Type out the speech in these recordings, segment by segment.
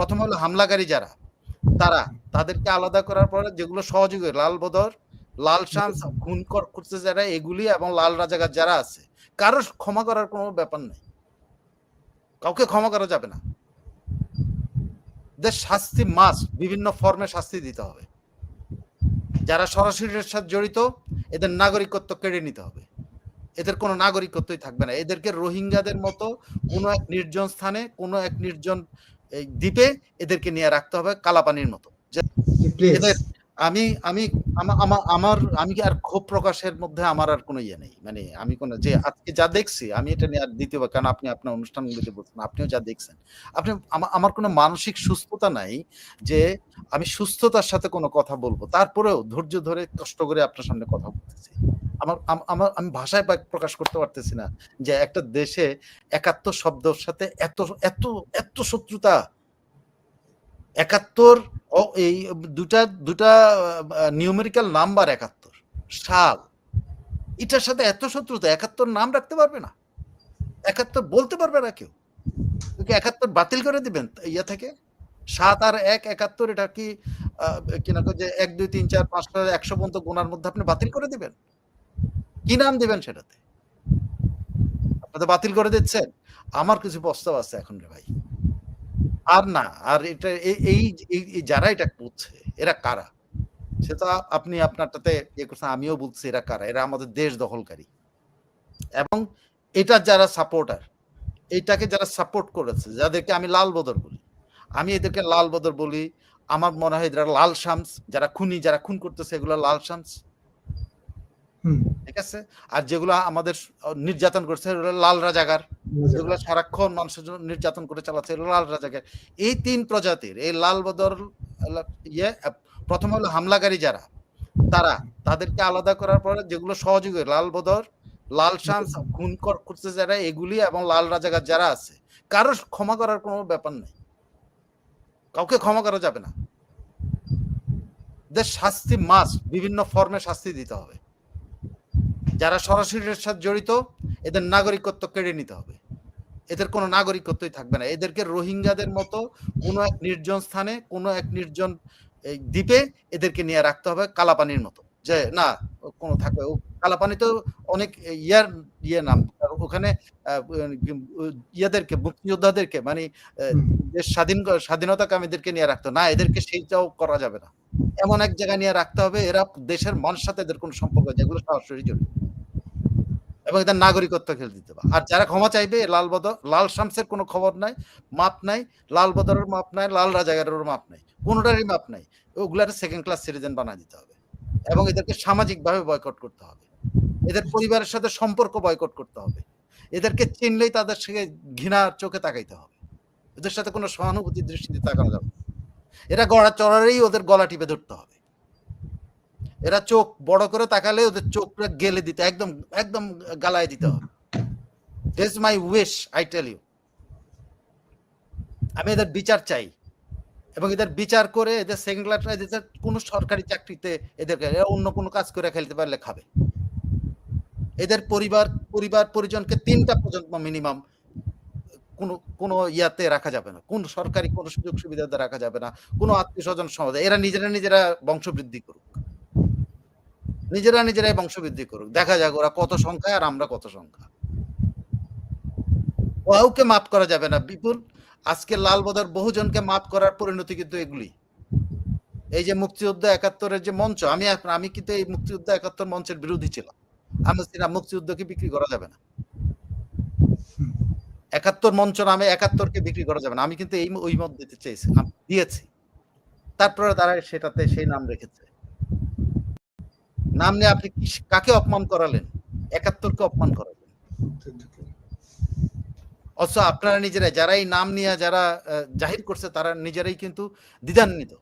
প্রথম হলো হামলাকারী যারা, তারা তাদেরকে আলাদা করার পরে যেগুলো সহযোগী, লাল বদর, লাল শামস খুন কর- করতে যারা এগুলি এবং লাল রাজাকার যারা আছে কারও ক্ষমা করার কোনো ব্যাপার নেই। কাউকে ক্ষমা করা যাবে না। শাস্তি মাস বিভিন্ন ফর্মে শাস্তি দিতে হবে। যারা সরাসরি সাথে জড়িত, এদের নাগরিকত্ব কেড়ে নিতে হবে। এদের কোনো নাগরিকত্বই থাকবে না। এদেরকে রোহিঙ্গাদের মতো কোনো এক নির্জন স্থানে, কোনো এক নির্জন এই দ্বীপে এদেরকে নিয়ে রাখতে হবে কালাপানির মতো। এদের আমি আমি আমা- আমা- আমার আমি কি আর ক্ষোভ প্রকাশের মধ্যে আমার আর কোনো ইয়ে নেই? মানে আমি কোনো যে আজকে যা দেখছি আমি এটা নিয়ে আর দ্বিতীয়বার কারণ আপনি আপনার অনুষ্ঠানগুলিতে বলছেন আপনিও যা দেখছেন। আপনি আমা- আমার কোনো মানসিক সুস্থতা নাই যে আমি সুস্থতার সাথে কোনো কথা বলব। তারপরেও ধৈর্য ধরে কষ্ট করে আপনার সামনে কথা বলতেছি। আমার আমার আমি ভাষায় প্রকাশ করতে পারতেছি না যে একটা দেশে একাত্তর শব্দের সাথে এত এত এত শত্রুতা। একাত্তর এই দুটা দুটা নিউমেরিক্যাল নাম্বার একাত্তর সাল। এটার সাথে এত শত্রুতা একাত্তর নাম রাখতে পারবে না। একাত্তর বলতে পারবে না কেউ। একাত্তর বাতিল করে দিবেন ইয়া থেকে। সাত আর এক একাত্তর এটা কি আহ, কি যে এক দুই তিন চার পাঁচটা একশো পর্যন্ত গোনার মধ্যে আপনি বাতিল করে দিবেন? কি নাম দেবেন সেটাতে? আপনি তো বাতিল করে দিচ্ছেন। আমার কিছু প্রস্তাব আছে এখন রে ভাই। আর না, আর এটা এই যারা এটা করছে, এরা কারা? সেটা আপনি আপনারটাতে ইয়ে করছেন, আমিও বলছি এরা কারা? এরা আমাদের দেশ দখলকারী। এবং এটা যারা সাপোর্টার এইটাকে যারা সাপোর্ট করেছে, যাদেরকে আমি লাল বদর বলি। আমি এদেরকে লাল বদর বলি, আমার মনে হয় এরা লাল শামস, যারা খুনি, যারা খুন করতেছে, এগুলো লাল শামস। ঠিক আছে? আর যেগুলো আমাদের নির্যাতন করছে লাল রাজাগার যেগুলো সারাক্ষণ মানুষের জন্য নির্যাতন করে চালাচ্ছে লাল রাজাকে এই তিন প্রজাতির এই লাল বদর ইয়ে প্রথম হলো হামলাকারী যারা তারা তাদেরকে আলাদা করার পরে যেগুলো সহযোগী লাল বদর লাল শামস খুন কর- করতে যারা এগুলি এবং লাল রাজাগার যারা আছে কারও ক্ষমা করার কোনো ব্যাপার নেই। কাউকে ক্ষমা করা যাবে না। এদের শাস্তি মাস বিভিন্ন ফর্মে শাস্তি দিতে হবে। যারা সরাসরি এর সাথে জড়িত এদের নাগরিকত্ব কেড়ে নিতে হবে। এদের কোনো নাগরিকত্বই থাকবে না। এদেরকে রোহিঙ্গাদের মতো কোনো এক নির্জন স্থানে কোনো এক নির্জন দ্বীপে এদেরকে নিয়ে রাখতে হবে কালাপানির মতো। যে না কোনো থাকবে। কালাপানি তো অনেক ইয়ার ইয়ে নাম। ওখানে ইয়াদেরকে মুক্তিযোদ্ধাদেরকে মানে দেশ স্বাধীন ক- স্বাধীনতা কামীদেরকে নিয়ে রাখতো না এদেরকে সেইটাও করা যাবে না। এমন এক জায়গায় নিয়ে রাখতে হবে এরা দেশের মানুষ সাথে এদের কোনো সম্পর্ক যেগুলো সরাসরি জড়িত। এবং এদের নাগরিকত্ব খেলে দিতে হবে। আর যারা ক্ষমা চাইবে, লাল বদর, লাল শামসের কোনো খবর নাই, মাপ নাই, লাল বদরের মাপ নাই, লাল রাজাগারের মাপ নাই, কোনোটারই মাপ নাই ওগুলার সেকেন্ড ক্লাস সিটিজেন বানিয়ে দিতে হবে। এবং এদেরকে সামাজিকভাবে বয়কট করতে হবে। এদের পরিবারের সাথে সম্পর্ক বয়কট করতে হবে। এদেরকে চিনলেই তাদের সঙ্গে ঘৃণার চোখে তাকাইতে হবে। এদের সাথে কোনো সহানুভূতির দৃষ্টিতে তাকানো যাবে। এরা গড়া চড়ারেই ওদের গলা টিপে ধরতে হবে। এরা চোখ বড় করে তাকালে ওদের চোখটা গেলে দিতে, একদম একদম গালায় দিতে। হবে this my wish I tell you আমি এদের বিচার চাই। এবং এদের বিচার করে এদের সেকেন্ড ক্লাস এদের কোনো সরকারি চাকরিতে এদেরকে অন্য কোনো কাজ করে খেলতে পারলে খাবে। এদের পরিবার পরিবার পরিজনকে তিনটা প্রজন্ম মিনিমাম কোনো কোনো ইয়াতে রাখা যাবে না। কোন সরকারি কোনো সুযোগ সুবিধাতে রাখা যাবে না। কোনো আত্মীয় স্বজন সমাজে, এরা নিজেরা নিজেরা বংশবৃদ্ধি করুক। নিজেরা নিজেরাই বংশবৃদ্ধি করুক। দেখা যাক ওরা কত সংখ্যা আর আমরা কত সংখ্যা। কাউকে মাফ করা যাবে না, বিপুল। আজকে লাল বদর বহুজনকে মাফ করার পরিণতি কিন্তু এগুলি। এই যে মুক্তিযুদ্ধ একাত্তরের যে মঞ্চ, আমি আমি কিন্তু এই মুক্তিযুদ্ধ একাত্তর মঞ্চের বিরোধী ছিলাম। আমি ছিলাম মুক্তিযুদ্ধকে বিক্রি করা যাবে না। একাত্তর মঞ্চ নামে একাত্তরকে বিক্রি করা যাবে না। আমি কিন্তু এই, ওই মত দিতে চেয়েছি দিয়েছি। তারপরে তারা সেটাতে সেই নাম রেখেছে। নাম নিয়ে আপনি কাকে অপমান করালেন? একাত্তরকে অপমান করালেন। অথচ আপনারা নিজেরাই যারা এই নাম নিয়ে যারা জাহির করছে তারা নিজেরাই কিন্তু দ্বিধান্বিত।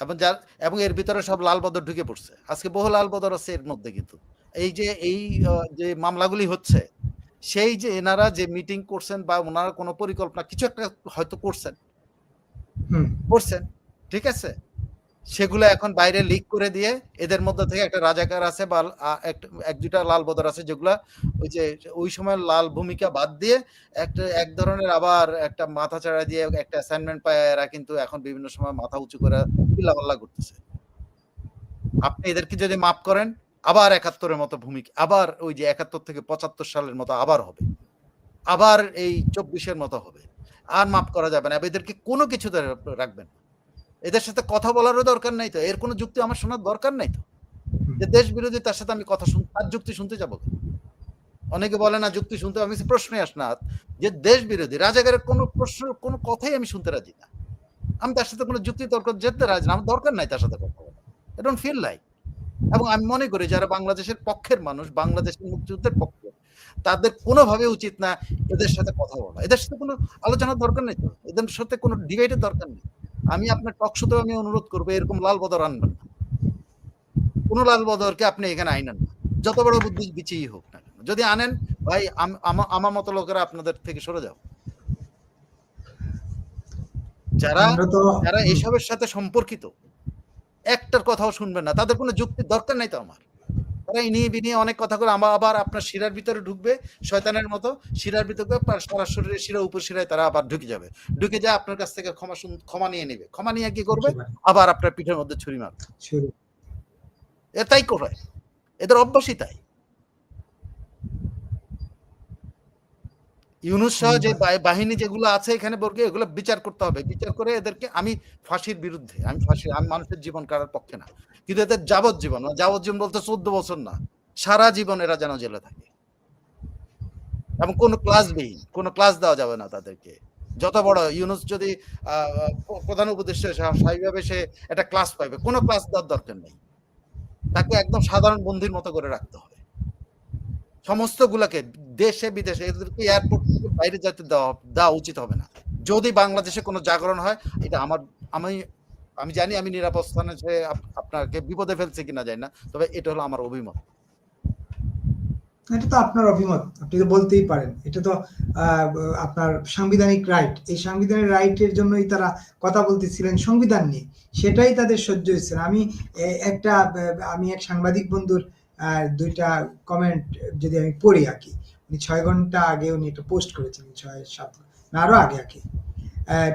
এবং যার এবং এর ভিতরে সব লাল বদর ঢুকে পড়ছে। আজকে বহু লাল বদর আছে এর মধ্যে কিন্তু। এই যে এই যে মামলাগুলি হচ্ছে সেই যে এনারা যে মিটিং করছেন বা ওনারা কোনো পরিকল্পনা কিছু একটা হয়তো করছেন। হুম। করছেন। ঠিক আছে? সেগুলো এখন বাইরে লিক করে দিয়ে এদের মধ্যে থেকে একটা রাজাকার আছে বা এক দুইটা লাল বদর আছে যেগুলা ওই যে, ওই সময় লাল ভূমিকা বাদ দিয়ে একটা, এক ধরনের আবার একটা মাথা চাড়া দিয়ে একটা অ্যাসাইনমেন্ট পায় এরা কিন্তু এখন বিভিন্ন সময় মাথা উঁচু করে চিল্লাপাল্লা করতেছে। আপনি এদেরকে যদি মাফ করেন, আবার একাত্তরের মতো ভূমিকা, আবার ওই যে একাত্তর থেকে পঁচাত্তর সালের মতো আবার হবে। আবার এই চব্বিশের মতো হবে। আর মাফ করা যাবে না। এদেরকে কোনো কিছুতে রাখবেন না। এদের সাথে কথা বলারও দরকার নাই তো। এর কোনো যুক্তি আমার শোনার দরকার নাই তো। যে দেশ বিরোধী তার সাথে আমি কথা শুন তার যুক্তি শুনতে যাব? অনেকে বলে না যুক্তি শুনতে আমি বলছি, প্রশ্নই আস না যে দেশ বিরোধী রাজাকারের কোনো প্রশ্ন কোনো কথাই আমি শুনতে রাজি না। আমি তার সাথে কোনো যুক্তি তর্ক যেতে রাজি না। আমার দরকার নাই তার সাথে কথা বলা ডোন্ট ফিল লাইক এবং আমি মনে করি যারা বাংলাদেশের পক্ষের মানুষ বাংলাদেশের মুক্তিযুদ্ধের পক্ষে তাদের কোনোভাবে উচিত না এদের সাথে কথা বলা। এদের সাথে কোনো আলোচনার দরকার নেই তো। এদের সাথে কোনো ডিবেটের দরকার নেই। আমি আপনার টক শোতেও আমি অনুরোধ করব এরকম লাল বদর আনবেন না। কোনো লাল বদরকে আপনি এখানে আইনেন না। যত বড় বুদ্ধি বিচিই হোক না কেন। যদি আনেন ভাই আমা- আমার মতো লোকেরা আপনাদের থেকে সরে যাও। যারা যারা এসবের সাথে সম্পর্কিত একটার কথাও শুনবেন না। তাদের কোনো যুক্তির দরকার নাই তো আমার। তারা ইনিয়ে বিনিয়ে অনেক কথা করে আমার আবার আপনার শিরার ভিতরে ঢুকবে শয়তানের মতো শিরার ভিতরে পা- সারা শরীরের শিরা উপশিরায় তারা আবার ঢুকে যাবে। ঢুকে যায় আপনার কাছ থেকে ক্ষমা ক্ষমা নিয়ে নেবে। ক্ষমা নিয়ে কি করবে? আবার আপনার পিঠের মধ্যে ছুরি মারবে। এ তাই করে। এদের অভ্যাসই তাই। ইউনুস সহ যে বাহিনী যেগুলো আছে এখানে বর্গে এগুলো বিচার করতে হবে। বিচার করে এদেরকে আমি ফাঁসির বিরুদ্ধে আমি ফাঁসি আমি মানুষের জীবন কাটার পক্ষে না। কিন্তু এদের যাবজ্জীবন যাবজ্জীবন বলতে চোদ্দ বছর না। সারা জীবন এরা যেন জেলে থাকে। এবং কোনো ক্লাস বিহীন কোনো ক্লাস দেওয়া যাবে না তাদেরকে। যত বড় ইউনুস যদি প্রধান উপদেষ্টা স্বাভাবিকভাবে সে একটা ক্লাস পাইবে। কোনো ক্লাস দেওয়ার দরকার নেই। তাকে একদম সাধারণ বন্দির মতো করে রাখতে হবে। সমস্ত গুলাকে দেশে, বিদেশে এদেরকে এয়ারপোর্ট বাইরে যেতে দেওয়া দেওয়া উচিত হবে না। যদি বাংলাদেশে কোনো জাগরণ হয়, এটা আমার, আমি আমি জানি আমি নিরাপদ স্থানে আপনাকে বিপদে ফেলছে কিনা জানি না, তবে এটা হলো আমার অভিমত। এটা তো আপনার অভিমত, আপনি তো বলতেই পারেন। এটা তো আপনার সাংবিধানিক রাইট এই সাংবিধানিক রাইটের জন্যই তারা কথা বলতেছিলেন সংবিধান নিয়ে। সেটাই তাদের সহ্য হচ্ছে না। আমি একটা আমি এক সাংবাদিক বন্ধুর দুইটা কমেন্ট যদি আমি পড়ি আর কি। উনি ছয় ঘণ্টা আগে উনি একটা পোস্ট করেছিলেন, ছয়, সাত না আরও আগে আর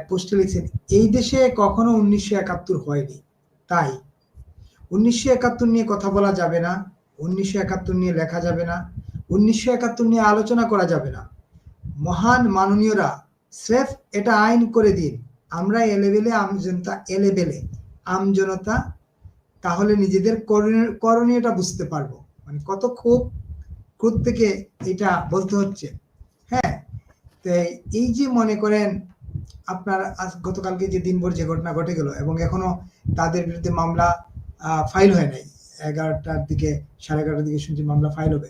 পোস্টে লিখছেন এই দেশে কখনো উনিশশো একাত্তর হয়নি। তাই উনিশশো একাত্তর নিয়ে কথা বলা যাবে না, উনিশশো একাত্তর নিয়ে লেখা যাবে না, উনিশশো একাত্তর নিয়ে আলোচনা করা যাবে না। মহান মাননীয়রা, স্রেফ এটা আইন করে দিন। আমরা এলেবেলে আমজনতা এলেবেলে। আমজনতা তাহলে নিজেদের করণীয়- করণীয়টা বুঝতে পারব। মানে কত খুব খুব থেকে এটা বলতে হচ্ছে। হ্যাঁ তো এই যে মনে করেন আপনার আজ গতকালকে যে দিনভর যে ঘটনা ঘটে গেল এবং এখনও তাদের বিরুদ্ধে মামলা ফাইল হয় নাই। এগারোটার দিকে, সাড়ে এগারোটার দিকে শুনছি মামলা ফাইল হবে।